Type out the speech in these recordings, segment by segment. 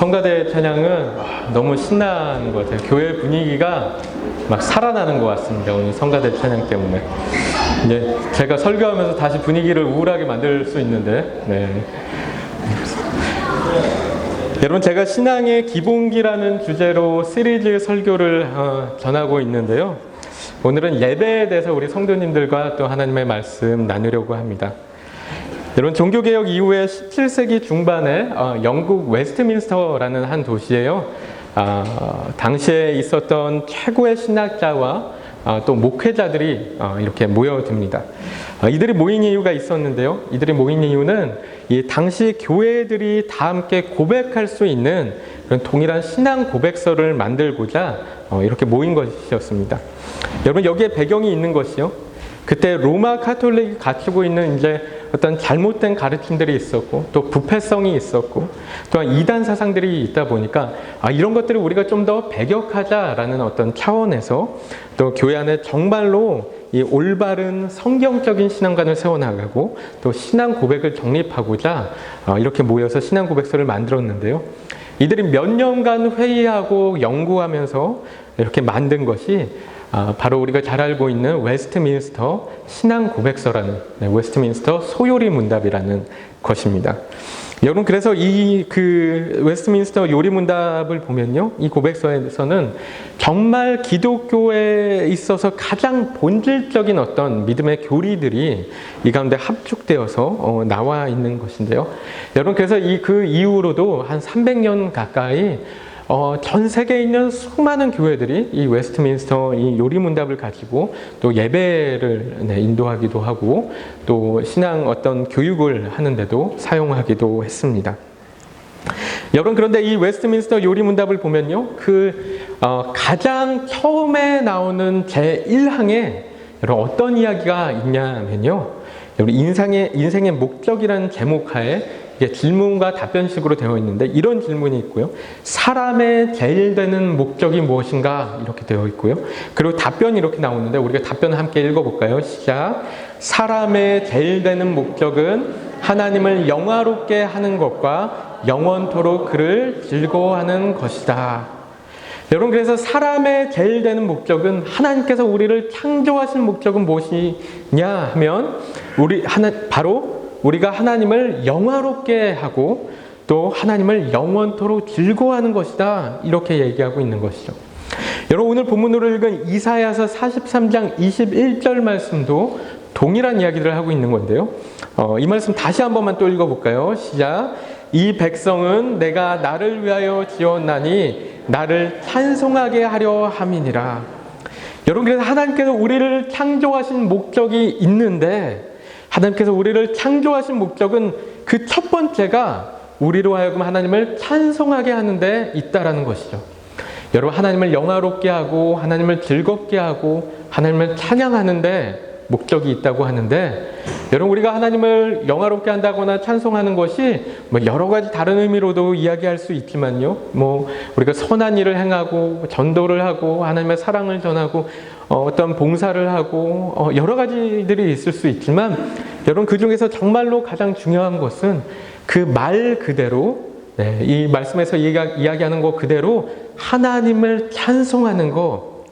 성가대 찬양은 와, 너무 신나는 것 같아요. 교회 분위기가 막 살아나는 것 같습니다. 오늘 성가대 찬양 때문에. 이제 제가 설교하면서 다시 분위기를 우울하게 만들 수 있는데, 네. 여러분 제가 신앙의 기본기라는 주제로 시리즈 설교를 어, 전하고 있는데요. 오늘은 예배에 대해서 우리 성도님들과 또 하나님의 말씀 나누려고 합니다. 여러분 종교개혁 이후에 17세기 중반에 어, 영국 웨스트민스터라는 한 도시에요. 아, 당시에 있었던 최고의 신학자와 아, 또 목회자들이 어, 이렇게 모여듭니다. 아, 이들이 모인 이유가 있었는데요. 이들이 모인 이유는 이 당시 교회들이 다 함께 고백할 수 있는 그런 동일한 신앙 고백서를 만들고자 어, 이렇게 모인 것이었습니다. 여러분 여기에 배경이 있는 것이요. 그때 로마 카톨릭이 갖추고 있는 이제 어떤 잘못된 가르침들이 있었고 또 부패성이 있었고 또한 이단 사상들이 있다 보니까 아 이런 것들을 우리가 좀 더 배격하자라는 어떤 차원에서 또 교회 안에 정말로 이 올바른 성경적인 신앙관을 세워나가고 또 신앙 고백을 정립하고자 어, 이렇게 모여서 신앙 고백서를 만들었는데요. 이들이 몇 년간 회의하고 연구하면서 이렇게 만든 것이 아, 바로 우리가 잘 알고 있는 웨스트민스터 신앙 고백서라는 네, 웨스트민스터 소요리 문답이라는 것입니다. 여러분 그래서 이 그 웨스트민스터 요리 문답을 보면요, 이 고백서에서는 정말 기독교에 있어서 가장 본질적인 어떤 믿음의 교리들이 이 가운데 합축되어서 어, 나와 있는 것인데요. 여러분 그래서 이 그 이후로도 한 300년 가까이 어, 전 세계에 있는 수많은 교회들이 이 웨스트민스터 이 요리문답을 가지고 또 예배를 네, 인도하기도 하고 또 신앙 어떤 교육을 하는데도 사용하기도 했습니다. 여러분 그런데 이 웨스트민스터 요리문답을 보면요, 그 어, 가장 처음에 나오는 제 1항에 여러분 어떤 이야기가 있냐면요, 여러분 인생의 인생의 목적이라는 제목하에 이게 질문과 답변식으로 되어 있는데 이런 질문이 있고요. 사람의 제일 되는 목적이 무엇인가 이렇게 되어 있고요. 그리고 답변이 이렇게 나오는데 우리가 답변을 함께 읽어볼까요? 시작. 사람의 제일 되는 목적은 하나님을 영화롭게 하는 것과 영원토록 그를 즐거워하는 것이다. 여러분 그래서 사람의 제일 되는 목적은 하나님께서 우리를 창조하신 목적은 무엇이냐 하면 우리 하나 바로 우리가 하나님을 영화롭게 하고 또 하나님을 영원토록 즐거워하는 것이다. 이렇게 얘기하고 있는 것이죠. 여러분 오늘 본문으로 읽은 이사야서 43장 21절 말씀도 동일한 이야기를 하고 있는 건데요. 어, 이 말씀 다시 한 번만 또 읽어볼까요? 시작. 이 백성은 내가 나를 위하여 지었나니 나를 찬송하게 하려 함이니라. 여러분 그래서 하나님께서 우리를 창조하신 목적이 있는데 하나님께서 우리를 창조하신 목적은 그 첫 번째가 우리로 하여금 하나님을 찬송하게 하는데 있다라는 것이죠. 여러분 하나님을 영화롭게 하고 하나님을 즐겁게 하고 하나님을 찬양하는데 목적이 있다고 하는데 여러분 우리가 하나님을 영화롭게 한다거나 찬송하는 것이 뭐 여러 가지 다른 의미로도 이야기할 수 있지만요. 뭐 우리가 선한 일을 행하고 전도를 하고 하나님의 사랑을 전하고 어, 어떤 봉사를 하고 어, 여러 가지들이 있을 수 있지만 여러분 그 중에서 정말로 가장 중요한 것은 그 말 그대로 네, 이 말씀에서 이야기하는 것 그대로 하나님을 찬송하는 것,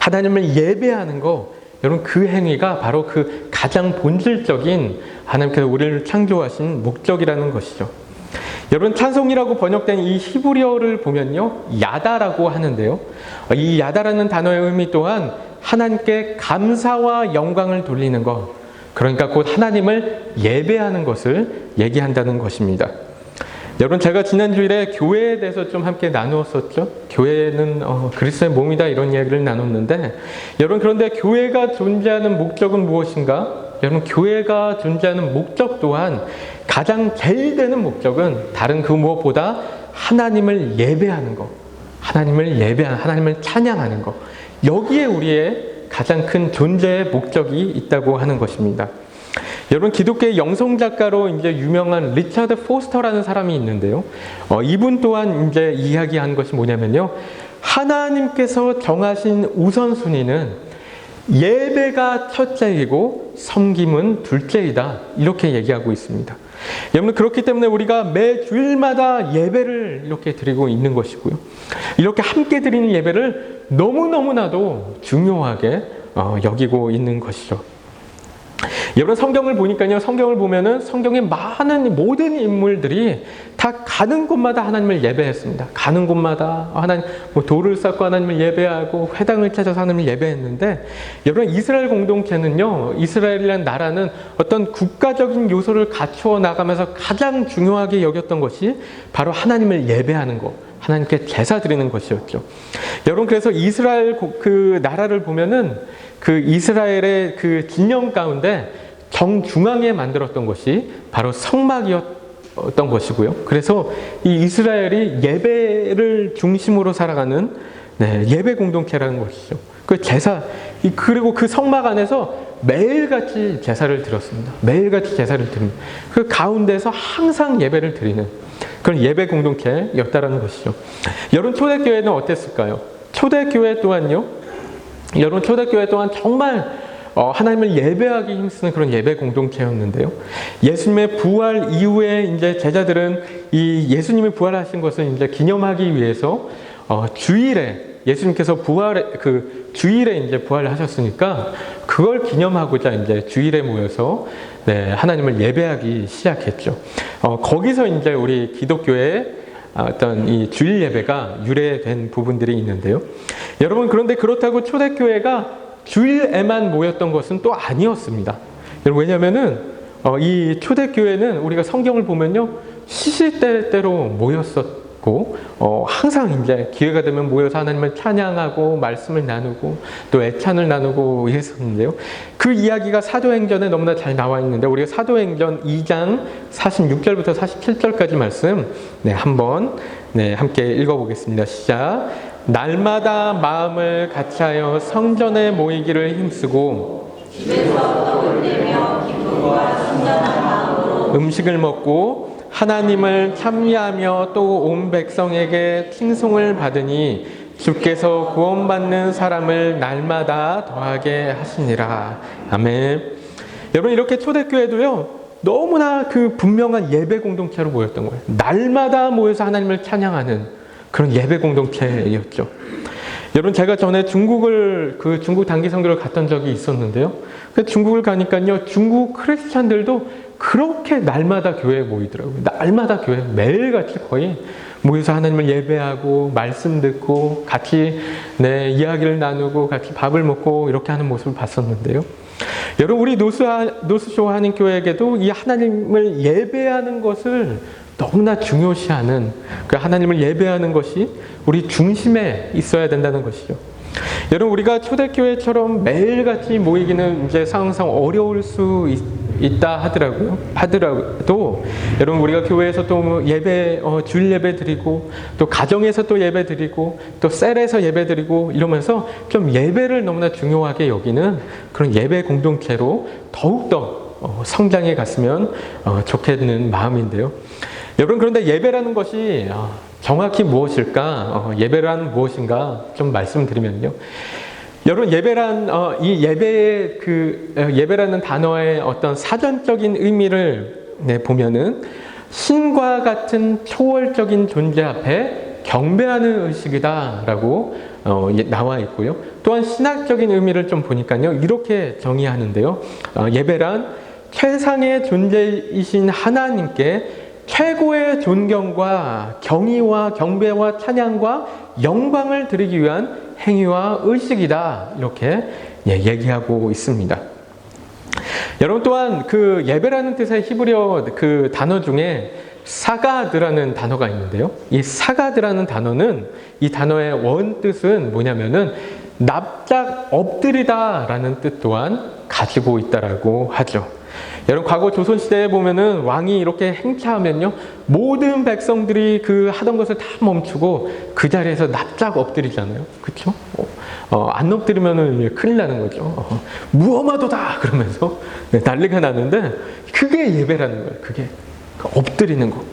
하나님을 예배하는 것, 여러분 그 행위가 바로 그 가장 본질적인 하나님께서 우리를 창조하신 목적이라는 것이죠. 여러분 찬송이라고 번역된 이 히브리어를 보면요 야다라고 하는데요. 이 야다라는 단어의 의미 또한 하나님께 감사와 영광을 돌리는 것, 그러니까 곧 하나님을 예배하는 것을 얘기한다는 것입니다. 여러분 제가 지난 주일에 교회에 대해서 좀 함께 나누었었죠. 교회는 어, 그리스도의 몸이다 이런 이야기를 나눴는데 여러분 그런데 교회가 존재하는 목적은 무엇인가? 여러분 교회가 존재하는 목적 또한 가장 제일 되는 목적은 다른 그 무엇보다 하나님을 예배하는 것, 하나님을 예배하는 하나님을 찬양하는 것 여기에 우리의 가장 큰 존재의 목적이 있다고 하는 것입니다. 여러분 기독교의 영성 작가로 이제 유명한 리차드 포스터라는 사람이 있는데요. 어, 이분 또한 이제 이야기한 것이 뭐냐면요. 하나님께서 정하신 우선순위는 예배가 첫째이고 섬김은 둘째이다. 이렇게 얘기하고 있습니다. 여러분 그렇기 때문에 우리가 매 주일마다 예배를 이렇게 드리고 있는 것이고요. 이렇게 함께 드리는 예배를 너무 너무나도 중요하게 어, 여기고 있는 것이죠. 여러분 성경을 보니까요. 성경을 보면은 성경의 많은 모든 인물들이 다 가는 곳마다 하나님을 예배했습니다. 가는 곳마다 하나님 뭐 돌을 쌓고 하나님을 예배하고 회당을 찾아서 하나님을 예배했는데 여러분 이스라엘 공동체는요. 이스라엘이라는 나라는 어떤 국가적인 요소를 갖추어 나가면서 가장 중요하게 여겼던 것이 바로 하나님을 예배하는 것. 하나님께 제사 드리는 것이었죠. 여러분 그래서 이스라엘 고- 그 나라를 보면은 그 이스라엘의 그 진영 가운데 정중앙에 만들었던 것이 바로 성막이었던 것이고요. 그래서 이 이스라엘이 예배를 중심으로 살아가는 네, 예배 공동체라는 것이죠. 그 제사 이- 그리고 그 성막 안에서 매일같이 제사를 드렸습니다. 매일같이 제사를 드립니다. 그 가운데서 항상 예배를 드리는 그런 예배 공동체였다라는 것이죠. 여러분 초대교회는 어땠을까요? 초대교회 또한요. 여러분 초대교회 또한 정말 어, 하나님을 예배하기 힘쓰는 그런 예배 공동체였는데요. 예수님의 부활 이후에 이제 제자들은 이 예수님이 부활하신 것을 이제 기념하기 위해서 어, 주일에 예수님께서 부활 그 주일에 이제 부활하셨으니까 그걸 기념하고자 이제 주일에 모여서 네, 하나님을 예배하기 시작했죠. 어, 거기서 이제 우리 기독교의 어떤 이 주일 예배가 유래된 부분들이 있는데요. 여러분 그런데 그렇다고 초대교회가 주일에만 모였던 것은 또 아니었습니다. 여러분 왜냐하면은 어, 이 초대교회는 우리가 성경을 보면요 시시때때로 모였었 고 어, 항상 이제 기회가 되면 모여서 하나님을 찬양하고 말씀을 나누고 또 애찬을 나누고 이랬었는데요. 그 이야기가 사도행전에 너무나 잘 나와 있는데 우리가 사도행전 2장 46절부터 47절까지 말씀 네 한번 네 함께 읽어보겠습니다. 시작. 날마다 마음을 같이하여 성전에 모이기를 힘쓰고 음식을 먹고 하나님을 찬미하며 또 온 백성에게 칭송을 받으니 주께서 구원받는 사람을 날마다 더하게 하시니라. 아멘. 여러분 이렇게 초대교회도요. 너무나 그 분명한 예배 공동체로 모였던 거예요. 날마다 모여서 하나님을 찬양하는 그런 예배 공동체였죠. 여러분 제가 전에 중국을 그 중국 단기 선교를 갔던 적이 있었는데요. 그 중국을 가니까요 중국 크리스찬들도 그렇게 날마다 교회에 모이더라고요. 날마다 교회 매일같이 거의 모여서 하나님을 예배하고 말씀 듣고 같이 네 이야기를 나누고 같이 밥을 먹고 이렇게 하는 모습을 봤었는데요. 여러분 우리 노수 노수쇼 하는 교회에게도 이 하나님을 예배하는 것을 너무나 중요시하는 그 하나님을 예배하는 것이 우리 중심에 있어야 된다는 것이죠. 여러분 우리가 초대교회처럼 매일같이 모이기는 이제 상상 어려울 수 있, 있다 하더라고요. 하더라도 여러분 우리가 교회에서 또뭐 예배 어, 주일 예배 드리고 또 가정에서 또 예배 드리고 또 셀에서 예배 드리고 이러면서 좀 예배를 너무나 중요하게 여기는 그런 예배 공동체로 더욱더 어, 성장해 갔으면 어, 좋겠는 마음인데요. 여러분 그런데 예배라는 것이 어, 정확히 무엇일까? 어, 예배란 무엇인가? 좀 말씀드리면요. 여러분 예배란 어, 이 예배의 그 어, 예배라는 단어의 어떤 사전적인 의미를 네, 보면은 신과 같은 초월적인 존재 앞에 경배하는 의식이다라고 어, 예, 나와 있고요. 또한 신학적인 의미를 좀 보니까요 이렇게 정의하는데요. 어, 예배란 최상의 존재이신 하나님께 최고의 존경과 경의와 경배와 찬양과 영광을 드리기 위한 행위와 의식이다 이렇게 예, 얘기하고 있습니다. 여러분 또한 그 예배라는 뜻의 히브리어 그 단어 중에 사가드라는 단어가 있는데요. 이 사가드라는 단어는 이 단어의 원 뜻은 뭐냐면은 납작 엎드리다라는 뜻 또한 가지고 있다라고 하죠. 여러분 과거 조선 시대에 보면은 왕이 이렇게 행차하면요 모든 백성들이 그 하던 것을 다 멈추고 그 자리에서 납작 엎드리잖아요, 그렇죠? 어, 안 엎드리면은 큰일 나는 거죠. 어, 무엄하도다 그러면서 네, 난리가 나는데 그게 예배라는 거예요. 그게 엎드리는 거.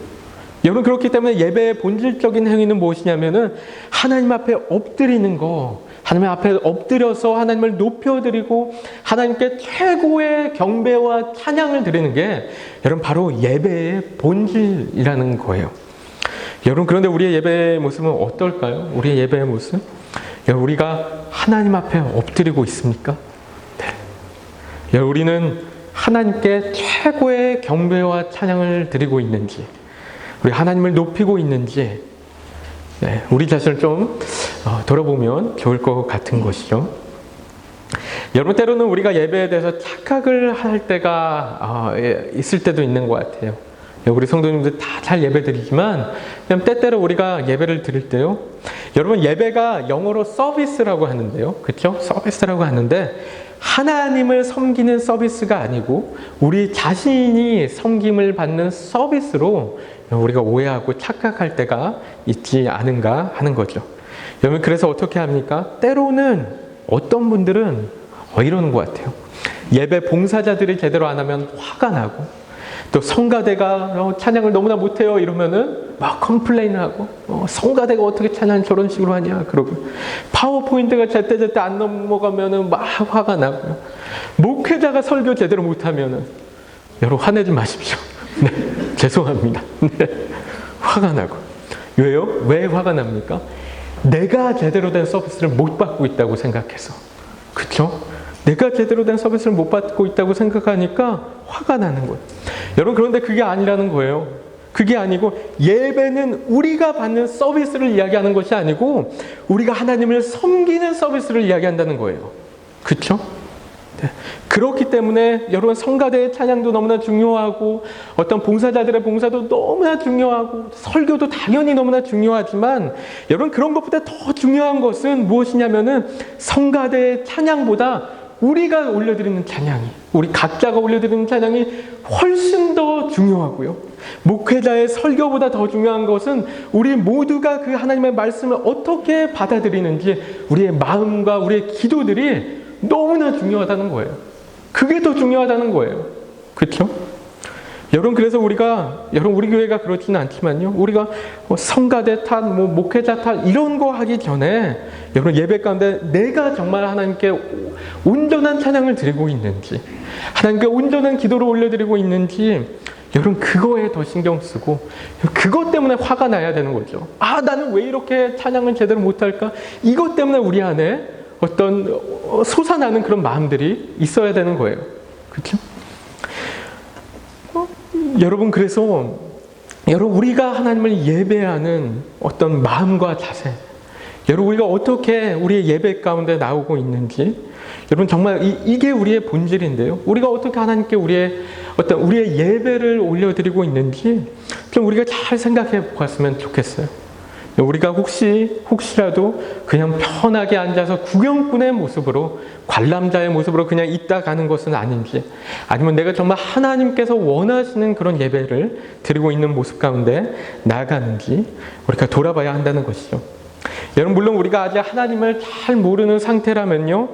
여러분 그렇기 때문에 예배의 본질적인 행위는 무엇이냐면은 하나님 앞에 엎드리는 거, 하나님 앞에 엎드려서 하나님을 높여드리고 하나님께 최고의 경배와 찬양을 드리는 게 여러분 바로 예배의 본질이라는 거예요. 여러분 그런데 우리의 예배의 모습은 어떨까요? 우리의 예배의 모습? 여러분 우리가 하나님 앞에 엎드리고 있습니까? 네. 여러분 우리는 하나님께 최고의 경배와 찬양을 드리고 있는지 우리 하나님을 높이고 있는지 네, 우리 자신을 좀 어, 돌아보면 좋을 것 같은 것이죠. 여러분 때로는 우리가 예배에 대해서 착각을 할 때가 어, 예, 있을 때도 있는 것 같아요. 우리 성도님들 다 잘 예배 드리지만 그냥 때때로 우리가 예배를 드릴 때요. 여러분 예배가 영어로 서비스라고 하는데요. 그렇죠? 서비스라고 하는데 하나님을 섬기는 서비스가 아니고 우리 자신이 섬김을 받는 서비스로 우리가 오해하고 착각할 때가 있지 않은가 하는 거죠. 여러분 그래서 어떻게 합니까? 때로는 어떤 분들은 어, 이러는 것 같아요. 예배 봉사자들이 제대로 안 하면 화가 나고 또 성가대가 어, 찬양을 너무나 못해요 이러면은 막 컴플레인하고 어, 성가대가 어떻게 찬양 저런 식으로 하냐 그러고 파워포인트가 제때제때 안 넘어가면은 막 화가 나고요. 목회자가 설교 제대로 못하면은 여러분 화내지 마십시오. 네, 죄송합니다. 네, 화가 나고 왜요? 왜 화가 납니까? 내가 제대로 된 서비스를 못 받고 있다고 생각해서 그렇죠? 내가 제대로 된 서비스를 못 받고 있다고 생각하니까 화가 나는 거예요. 여러분 그런데 그게 아니라는 거예요. 그게 아니고 예배는 우리가 받는 서비스를 이야기하는 것이 아니고 우리가 하나님을 섬기는 서비스를 이야기한다는 거예요. 그렇죠? 네. 그렇기 때문에 여러분 성가대의 찬양도 너무나 중요하고 어떤 봉사자들의 봉사도 너무나 중요하고 설교도 당연히 너무나 중요하지만 여러분 그런 것보다 더 중요한 것은 무엇이냐면은 성가대의 찬양보다 우리가 올려드리는 찬양이, 우리 각자가 올려드리는 찬양이 훨씬 더 중요하고요. 목회자의 설교보다 더 중요한 것은 우리 모두가 그 하나님의 말씀을 어떻게 받아들이는지 우리의 마음과 우리의 기도들이 너무나 중요하다는 거예요. 그게 더 중요하다는 거예요. 그렇죠? 여러분 그래서 우리가 여러분 우리 교회가 그렇지는 않지만요. 우리가 뭐 성가대 탓, 뭐 목회자 탓 이런 거 하기 전에 여러분 예배 가운데 내가 정말 하나님께 온전한 찬양을 드리고 있는지, 하나님께 온전한 기도를 올려드리고 있는지 여러분 그거에 더 신경 쓰고 그것 때문에 화가 나야 되는 거죠. 아 나는 왜 이렇게 찬양을 제대로 못할까? 이것 때문에 우리 안에 어떤 솟아나는 그런 마음들이 있어야 되는 거예요. 그렇죠? 여러분 그래서 여러분 우리가 하나님을 예배하는 어떤 마음과 자세 여러분 우리가 어떻게 우리의 예배 가운데 나오고 있는지 여러분 정말 이, 게 우리의 본질인데요. 우리가 어떻게 하나님께 우리의 어떤 우리의 예배를 올려드리고 있는지 좀 우리가 잘 생각해 보았으면 좋겠어요. 우리가 혹시 혹시라도 그냥 편하게 앉아서 구경꾼의 모습으로 관람자의 모습으로 그냥 있다 가는 것은 아닌지 아니면 내가 정말 하나님께서 원하시는 그런 예배를 드리고 있는 모습 가운데 나아가는지 우리가 돌아봐야 한다는 것이죠. 여러분 물론 우리가 아직 하나님을 잘 모르는 상태라면요.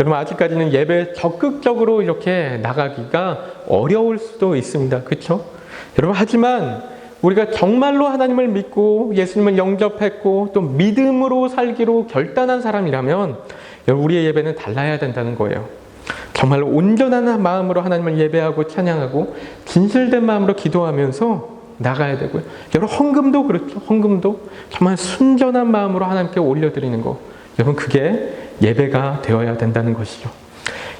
여러분 아직까지는 예배 적극적으로 이렇게 나가기가 어려울 수도 있습니다. 그렇죠? 여러분 하지만 우리가 정말로 하나님을 믿고 예수님을 영접했고 또 믿음으로 살기로 결단한 사람이라면 우리의 예배는 달라야 된다는 거예요. 정말 온전한 마음으로 하나님을 예배하고 찬양하고 진실된 마음으로 기도하면서 나가야 되고요. 여러분 헌금도 그렇죠. 헌금도 정말 순전한 마음으로 하나님께 올려드리는 거. 여러분 그게 예배가 되어야 된다는 것이죠.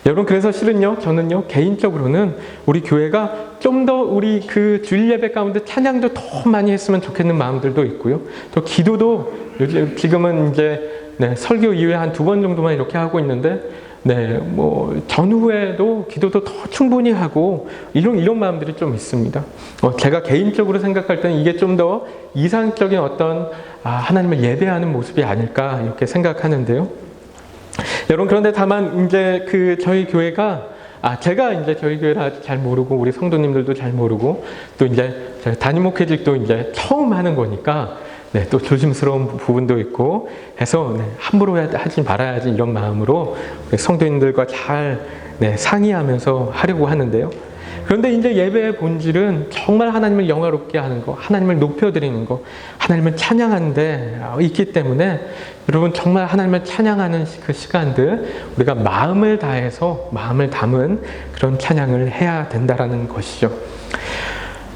여러분 그래서 실은요 저는요 개인적으로는 우리 교회가 좀 더 우리 그 주일 예배 가운데 찬양도 더 많이 했으면 좋겠는 마음들도 있고요 또 기도도 요즘 지금은 이제 네, 설교 이후에 한 두 번 정도만 이렇게 하고 있는데 네, 뭐 전후에도 기도도 더 충분히 하고 이런 이런 마음들이 좀 있습니다. 어, 제가 개인적으로 생각할 때는 이게 좀 더 이상적인 어떤 아, 하나님을 예배하는 모습이 아닐까 이렇게 생각하는데요. 여러분 그런데 다만 이제 그 저희 교회가 아 제가 이제 저희 교회를 아직 잘 모르고 우리 성도님들도 잘 모르고 또 이제 담임 목회직도 이제 처음 하는 거니까 네, 또 조심스러운 부분도 있고 해서 네, 함부로 하지 말아야지 이런 마음으로 성도님들과 잘 네, 상의하면서 하려고 하는데요. 그런데 이제 예배의 본질은 정말 하나님을 영화롭게 하는 거, 하나님을 높여드리는 거, 하나님을 찬양하는데 있기 때문에 여러분 정말 하나님을 찬양하는 그 시간들 우리가 마음을 다해서 마음을 담은 그런 찬양을 해야 된다라는 것이죠.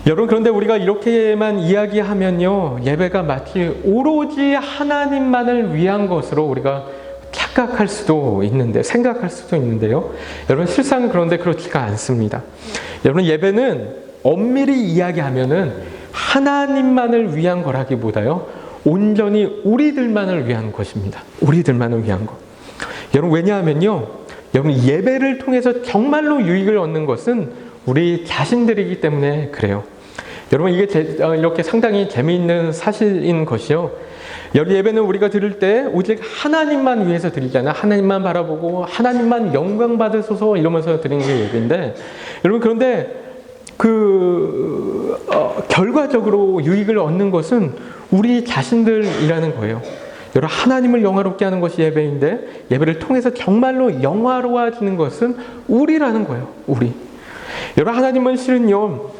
여러분 그런데 우리가 이렇게만 이야기하면요 예배가 마치 오로지 하나님만을 위한 것으로 우리가 착각할 수도 있는데 생각할 수도 있는데요. 여러분 실상 그런데 그렇지가 않습니다. 여러분 예배는 엄밀히 이야기하면은 하나님만을 위한 거라기보다요 온전히 우리들만을 위한 것입니다. 우리들만을 위한 것. 여러분 왜냐하면요 여러분 예배를 통해서 정말로 유익을 얻는 것은 우리 자신들이기 때문에 그래요. 여러분 이게 제, 어, 이렇게 상당히 재미있는 사실인 것이요. 여러 예배는 우리가 들을 때 오직 하나님만 위해서 드리잖아. 하나님만 바라보고 하나님만 영광 받으소서 이러면서 드리는 게 예배인데 여러분 그런데 그 어, 결과적으로 유익을 얻는 것은 우리 자신들이라는 거예요. 여러분 하나님을 영화롭게 하는 것이 예배인데 예배를 통해서 정말로 영화로워지는 것은 우리라는 거예요. 우리. 여러분 하나님은 실은요.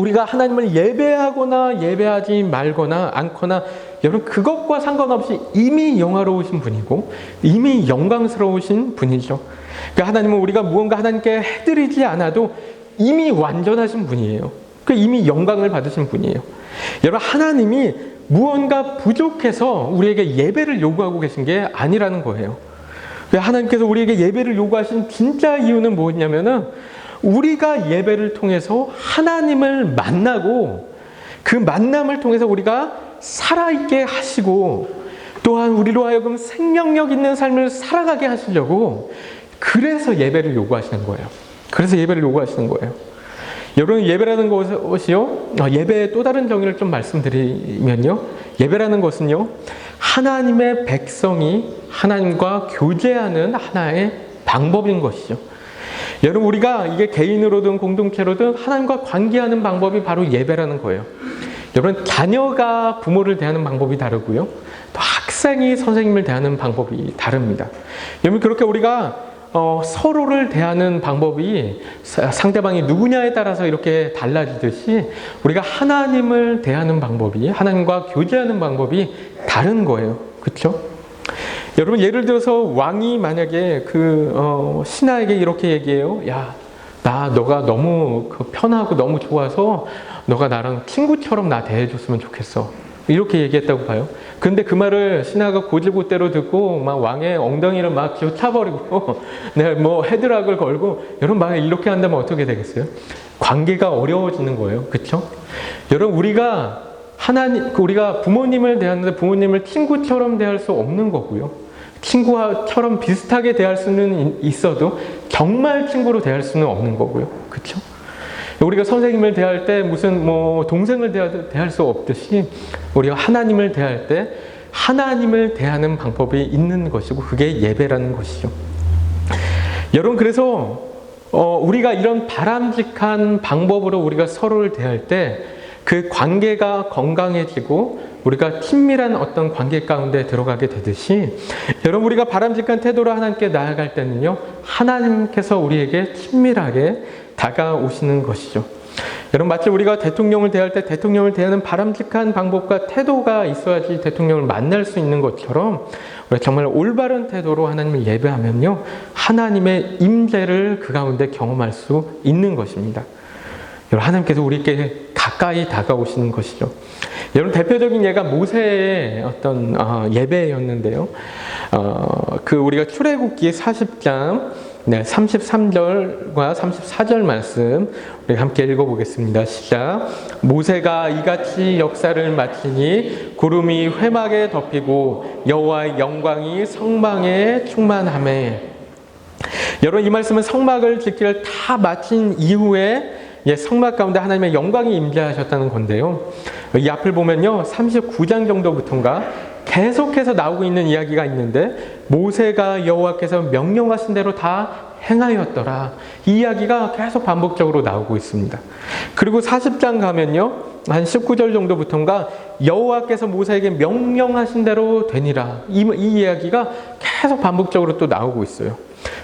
우리가 하나님을 예배하거나 예배하지 말거나 않거나 여러분 그것과 상관없이 이미 영화로우신 분이고 이미 영광스러우신 분이죠. 그러니까 하나님은 우리가 무언가 하나님께 해드리지 않아도 이미 완전하신 분이에요. 그 이미 영광을 받으신 분이에요. 여러분 하나님이 무언가 부족해서 우리에게 예배를 요구하고 계신 게 아니라는 거예요. 하나님께서 우리에게 예배를 요구하신 진짜 이유는 뭐냐면은 우리가 예배를 통해서 하나님을 만나고 그 만남을 통해서 우리가 살아있게 하시고 또한 우리로 하여금 생명력 있는 삶을 살아가게 하시려고 그래서 예배를 요구하시는 거예요. 그래서 예배를 요구하시는 거예요. 여러분 예배라는 것이요 어, 예배의 또 다른 정의를 좀 말씀드리면요 예배라는 것은요 하나님의 백성이 하나님과 교제하는 하나의 방법인 것이죠. 여러분 우리가 이게 개인으로든 공동체로든 하나님과 관계하는 방법이 바로 예배라는 거예요. 여러분 자녀가 부모를 대하는 방법이 다르고요. 또 학생이 선생님을 대하는 방법이 다릅니다. 여러분 그렇게 우리가 어, 서로를 대하는 방법이 상대방이 누구냐에 따라서 이렇게 달라지듯이 우리가 하나님을 대하는 방법이 하나님과 교제하는 방법이 다른 거예요. 그렇죠? 여러분 예를 들어서 왕이 만약에 그 어, 신하에게 이렇게 얘기해요. 야, 나 너가 너무 그 편하고 너무 좋아서 너가 나랑 친구처럼 나 대해줬으면 좋겠어. 이렇게 얘기했다고 봐요. 근데 그 말을 신하가 고지고대로 듣고 막 왕의 엉덩이를 막 쥐어차버리고 내가 뭐 헤드락을 걸고 여러분 만약 이렇게 한다면 어떻게 되겠어요? 관계가 어려워지는 거예요. 그렇죠? 여러분 우리가 하나님 우리가 부모님을 대하는데 부모님을 친구처럼 대할 수 없는 거고요. 친구처럼 비슷하게 대할 수는 있어도 정말 친구로 대할 수는 없는 거고요. 그렇죠? 우리가 선생님을 대할 때 무슨 뭐 동생을 대할 수 없듯이 우리가 하나님을 대할 때 하나님을 대하는 방법이 있는 것이고 그게 예배라는 것이죠. 여러분 그래서 어 우리가 이런 바람직한 방법으로 우리가 서로를 대할 때 그 관계가 건강해지고 우리가 친밀한 어떤 관계 가운데 들어가게 되듯이 여러분 우리가 바람직한 태도로 하나님께 나아갈 때는요 하나님께서 우리에게 친밀하게 다가오시는 것이죠. 여러분 마치 우리가 대통령을 대할 때 대통령을 대하는 바람직한 방법과 태도가 있어야지 대통령을 만날 수 있는 것처럼 우리가 정말 올바른 태도로 하나님을 예배하면요 하나님의 임재를 그 가운데 경험할 수 있는 것입니다. 여러분 하나님께서 우리에게 가까이 다가오시는 것이죠. 여러분 대표적인 예가 모세의 어떤 어, 예배였는데요. 어, 그 우리가 출애굽기 40장 네, 33절과 34절 말씀 우리 함께 읽어보겠습니다. 시작. 모세가 이같이 역사를 마치니 구름이 회막에 덮이고 여호와의 영광이 성망에 충만함에 여러분 이 말씀은 성막을 짓기를 다 마친 이후에 예, 성막 가운데 하나님의 영광이 임재하셨다는 건데요. 이 앞을 보면요. 39장 정도부터인가 계속해서 나오고 있는 이야기가 있는데 모세가 여호와께서 명령하신 대로 다 행하였더라. 이 이야기가 계속 반복적으로 나오고 있습니다. 그리고 40장 가면요. 한 19절 정도부터인가 여호와께서 모세에게 명령하신 대로 되니라. 이, 이 이야기가 계속 반복적으로 또 나오고 있어요.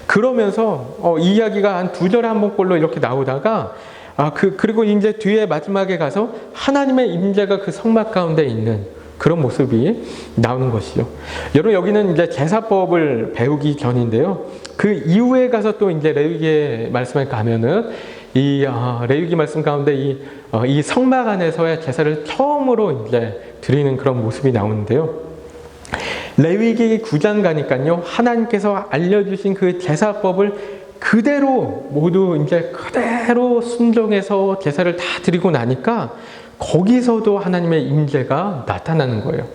그러면서 어, 이 이야기가 한 두 절에 한 번꼴로 이렇게 나오다가 아, 그, 그리고 이제 뒤에 마지막에 가서 하나님의 임재가 그 성막 가운데 있는 그런 모습이 나오는 것이죠. 여러분 여기는 이제 제사법을 배우기 전인데요. 그 이후에 가서 또 이제 레위기의 말씀에 가면은 이 어, 레위기 말씀 가운데 이, 어, 이 성막 안에서의 제사를 처음으로 이제 드리는 그런 모습이 나오는데요. 레위기 9장 가니까요. 하나님께서 알려주신 그 제사법을 그대로 모두 이제 그대로 순종해서 제사를 다 드리고 나니까 거기서도 하나님의 임재가 나타나는 거예요.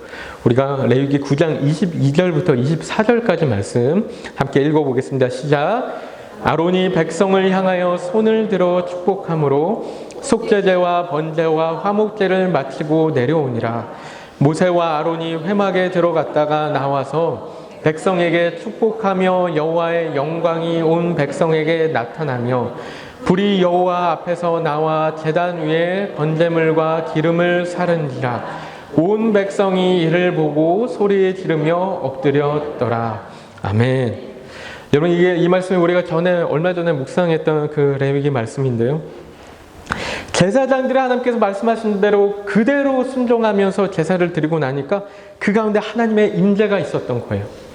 우리가 레위기 9장 22절부터 24절까지 말씀 함께 읽어보겠습니다. 시작. 아론이 백성을 향하여 손을 들어 축복함으로 속죄제와 번제와 화목제를 마치고 내려오니라. 모세와 아론이 회막에 들어갔다가 나와서 백성에게 축복하며 여호와의 영광이 온 백성에게 나타나며 불이 여호와 앞에서 나와 제단 위에 번제물과 기름을 사른지라 온 백성이 이를 보고 소리 지르며 엎드렸더라 아멘. 여러분 이게 이 말씀이 우리가 전에 얼마 전에 묵상했던 그 레위기 말씀인데요. 제사장들이 하나님께서 말씀하신 대로 그대로 순종하면서 제사를 드리고 나니까 그 가운데 하나님의 임재가 있었던 거예요.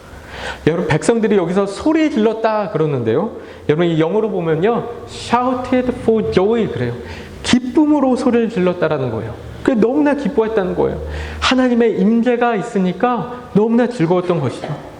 여러분 백성들이 여기서 소리 질렀다 그러는데요. 여러분 이 영어로 보면요, shouted for joy 그래요. 기쁨으로 소리를 질렀다라는 거예요. 그 너무나 기뻐했다는 거예요. 하나님의 임재가 있으니까 너무나 즐거웠던 것이죠.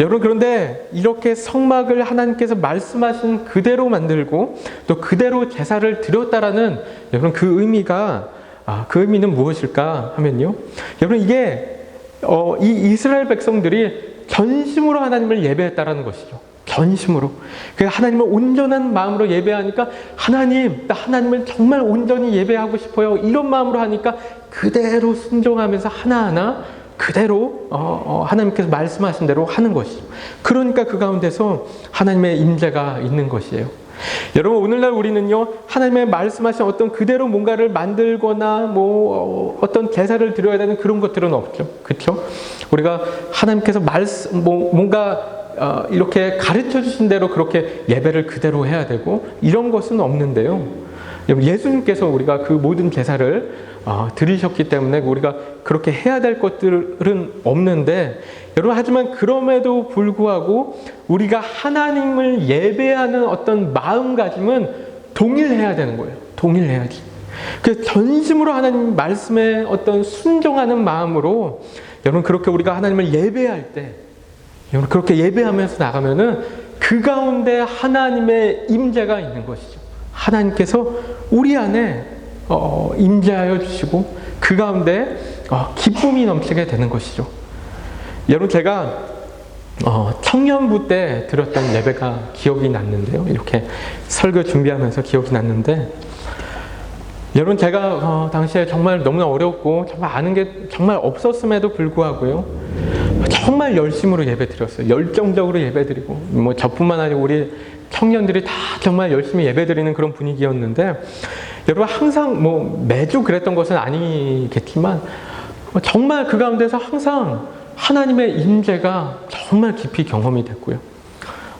여러분 그런데 이렇게 성막을 하나님께서 말씀하신 그대로 만들고 또 그대로 제사를 드렸다라는 여러분 그 의미가 아, 그 의미는 무엇일까 하면요. 여러분 이게 어, 이 이스라엘 백성들이 전심으로 하나님을 예배했다라는 것이죠. 전심으로. 그 하나님을 온전한 마음으로 예배하니까 하나님, 나 하나님을 정말 온전히 예배하고 싶어요. 이런 마음으로 하니까 그대로 순종하면서 하나하나 그대로 어, 어, 하나님께서 말씀하신 대로 하는 것이죠. 그러니까 그 가운데서 하나님의 임재가 있는 것이에요. 여러분 오늘날 우리는요 하나님의 말씀하신 어떤 그대로 뭔가를 만들거나 뭐 어, 어떤 제사를 드려야 되는 그런 것들은 없죠, 그렇죠? 우리가 하나님께서 말씀 뭐, 뭔가 어, 이렇게 가르쳐 주신 대로 그렇게 예배를 그대로 해야 되고 이런 것은 없는데요. 예수님께서 우리가 그 모든 제사를 어, 드리셨기 때문에 우리가 그렇게 해야 될 것들은 없는데 여러분 하지만 그럼에도 불구하고 우리가 하나님을 예배하는 어떤 마음가짐은 동일해야 되는 거예요. 동일해야지. 그 전심으로 하나님 말씀에 어떤 순종하는 마음으로 여러분 그렇게 우리가 하나님을 예배할 때 여러분 그렇게 예배하면서 나가면은 그 가운데 하나님의 임재가 있는 것이죠. 하나님께서 우리 안에 어, 임재하여 주시고 그 가운데 어, 기쁨이 넘치게 되는 것이죠. 여러분 제가 어, 청년부 때 들었던 예배가 기억이 났는데요. 이렇게 설교 준비하면서 기억이 났는데 여러분 제가 어, 당시에 정말 너무나 어렵고 정말 아는 게 정말 없었음에도 불구하고요. 정말 열심으로 예배 드렸어요. 열정적으로 예배 드리고 뭐 저뿐만 아니고 우리 청년들이 다 정말 열심히 예배 드리는 그런 분위기였는데 여러분 항상 뭐 매주 그랬던 것은 아니겠지만 정말 그 가운데서 항상 하나님의 임재가 정말 깊이 경험이 됐고요.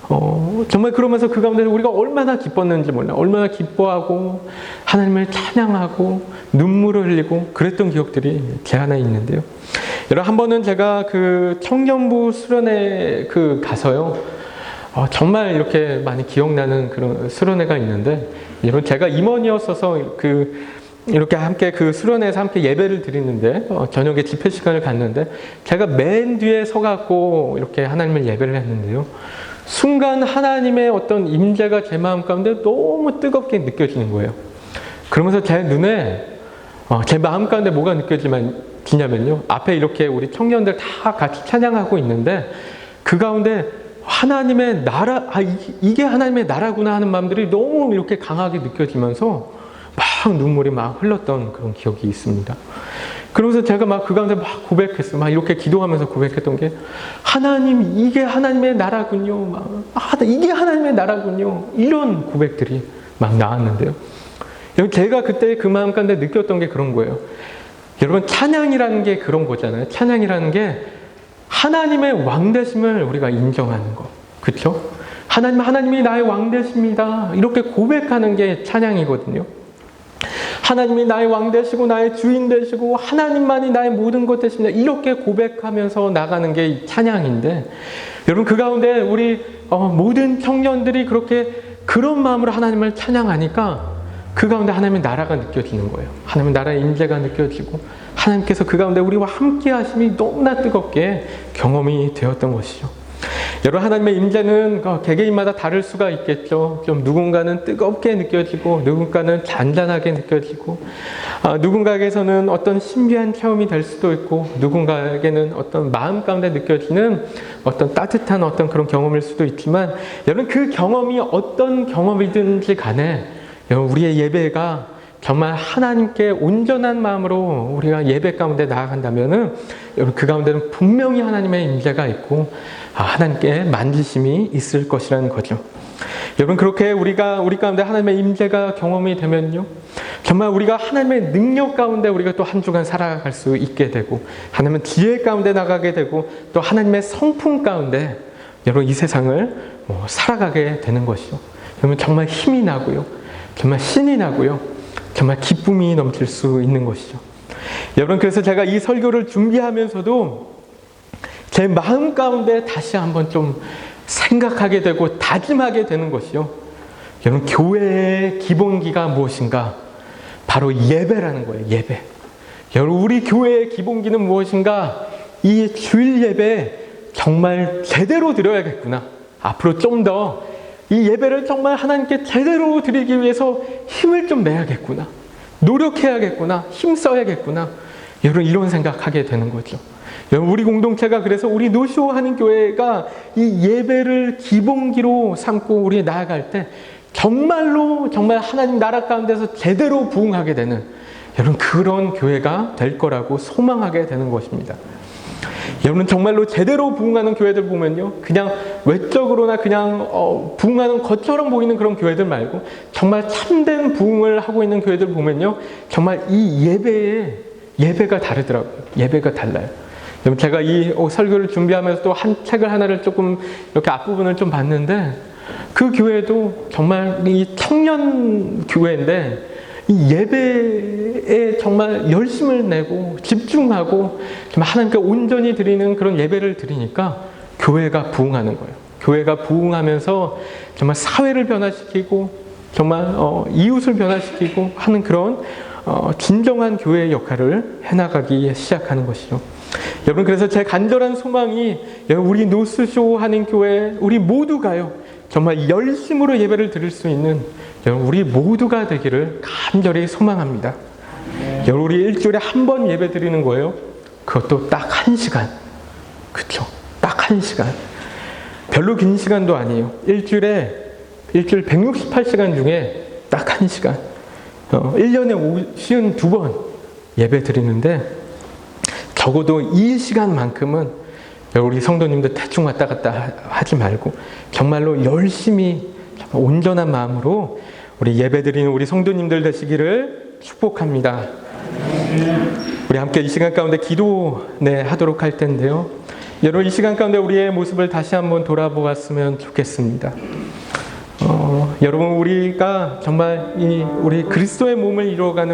어, 정말 그러면서 그 가운데 우리가 얼마나 기뻤는지 몰라. 얼마나 기뻐하고 하나님을 찬양하고 눈물을 흘리고 그랬던 기억들이 제 안에 있는데요. 여러분 한 번은 제가 그 청년부 수련회 그 가서요. 어, 정말 이렇게 많이 기억나는 그런 수련회가 있는데 여러분 제가 임원이었어서 그 이렇게 함께 그 수련회에서 함께 예배를 드리는데 어, 저녁에 집회 시간을 갔는데 제가 맨 뒤에 서갖고 이렇게 하나님을 예배를 했는데요. 순간 하나님의 어떤 임재가 제 마음 가운데 너무 뜨겁게 느껴지는 거예요. 그러면서 제 눈에 어, 제 마음 가운데 뭐가 느껴지면 지냐면요. 앞에 이렇게 우리 청년들 다 같이 찬양하고 있는데 그 가운데 하나님의 나라, 아, 이게 하나님의 나라구나 하는 마음들이 너무 이렇게 강하게 느껴지면서 막 눈물이 막 흘렀던 그런 기억이 있습니다. 그러면서 제가 막 그 가운데 막 고백했어요. 막 이렇게 기도하면서 고백했던 게 하나님, 이게 하나님의 나라군요. 막, 아, 이게 하나님의 나라군요. 이런 고백들이 막 나왔는데요. 제가 그때 그 마음 가운데 느꼈던 게 그런 거예요. 여러분, 찬양이라는 게 그런 거잖아요. 찬양이라는 게 하나님의 왕 되심을 우리가 인정하는 것. 그렇죠? 하나님 하나님이 나의 왕 되십니다. 이렇게 고백하는 게 찬양이거든요. 하나님이 나의 왕 되시고 나의 주인 되시고 하나님만이 나의 모든 것 되십니다. 이렇게 고백하면서 나가는 게 찬양인데 여러분 그 가운데 우리 어, 모든 청년들이 그렇게 그런 마음으로 하나님을 찬양하니까 그 가운데 하나님의 나라가 느껴지는 거예요. 하나님의 나라의 임재가 느껴지고 하나님께서 그 가운데 우리와 함께 하심이 너무나 뜨겁게 경험이 되었던 것이죠. 여러분 하나님의 임재는 어, 개개인마다 다를 수가 있겠죠. 좀 누군가는 뜨겁게 느껴지고 누군가는 잔잔하게 느껴지고 아, 누군가에게서는 어떤 신비한 체험이 될 수도 있고 누군가에게는 어떤 마음 가운데 느껴지는 어떤 따뜻한 어떤 그런 경험일 수도 있지만 여러분 그 경험이 어떤 경험이든지 간에 여러분 우리의 예배가 정말 하나님께 온전한 마음으로 우리가 예배 가운데 나아간다면은 여러분 그 가운데는 분명히 하나님의 임재가 있고 아, 하나님께 만지심이 있을 것이라는 거죠. 여러분 그렇게 우리가 우리 가운데 하나님의 임재가 경험이 되면요. 정말 우리가 하나님의 능력 가운데 우리가 또 한 주간 살아갈 수 있게 되고 하나님의 지혜 가운데 나가게 되고 또 하나님의 성품 가운데 여러분 이 세상을 뭐 살아가게 되는 것이죠. 여러분 정말 힘이 나고요. 정말 신이 나고요. 정말 기쁨이 넘칠 수 있는 것이죠. 여러분 그래서 제가 이 설교를 준비하면서도 제 마음 가운데 다시 한번 좀 생각하게 되고 다짐하게 되는 것이요. 여러분 교회의 기본기가 무엇인가? 바로 예배라는 거예요. 예배. 여러분 우리 교회의 기본기는 무엇인가? 이 주일 예배 정말 제대로 드려야겠구나. 앞으로 좀 더 이 예배를 정말 하나님께 제대로 드리기 위해서 힘을 좀 내야겠구나. 노력해야겠구나. 힘 써야겠구나. 여러분 이런 생각하게 되는 거죠. 여러분 우리 공동체가 그래서 우리 노쇼 하는 교회가 이 예배를 기본기로 삼고 우리 나아갈 때 정말로 정말 하나님 나라 가운데서 제대로 부응하게 되는 여러분 그런 교회가 될 거라고 소망하게 되는 것입니다. 여러분 정말로 제대로 부응하는 교회들 보면요, 그냥 외적으로나 그냥 어, 부응하는 것처럼 보이는 그런 교회들 말고 정말 참된 부응을 하고 있는 교회들 보면요, 정말 이 예배에 예배가 다르더라고요. 예배가 달라요. 여러분 제가 이 어, 설교를 준비하면서 또 한 책을 하나를 조금 이렇게 앞부분을 좀 봤는데 그 교회도 정말 이 청년 교회인데 이 예배에 정말 열심을 내고 집중하고 정말 하나님께 온전히 드리는 그런 예배를 드리니까 교회가 부흥하는 거예요. 교회가 부흥하면서 정말 사회를 변화시키고 정말 어, 이웃을 변화시키고 하는 그런 어, 진정한 교회의 역할을 해나가기 시작하는 것이죠. 여러분 그래서 제 간절한 소망이 우리 노스쇼 하는 교회 우리 모두가요 정말 열심으로 예배를 드릴 수 있는 우리 모두가 되기를 간절히 소망합니다. 여러분 우리 일주일에 한 번 예배 드리는 거예요. 그것도 딱 한 시간. 그쵸? 딱 한 시간. 별로 긴 시간도 아니에요. 일주일에 일주일 168시간 중에 딱 한 시간. 어, 1년에 52번 예배 드리는데 적어도 이 시간만큼은 우리 성도님들 대충 왔다 갔다 하지 말고 정말로 열심히 온전한 마음으로 우리 예배드리는 우리 성도님들 되시기를 축복합니다. 우리 함께 이 시간 가운데 기도 네, 하도록 할 텐데요. 여러분 이 시간 가운데 우리의 모습을 다시 한번 돌아보았으면 좋겠습니다. 어, 여러분 우리가 정말 이 우리 그리스도의 몸을 이루어가는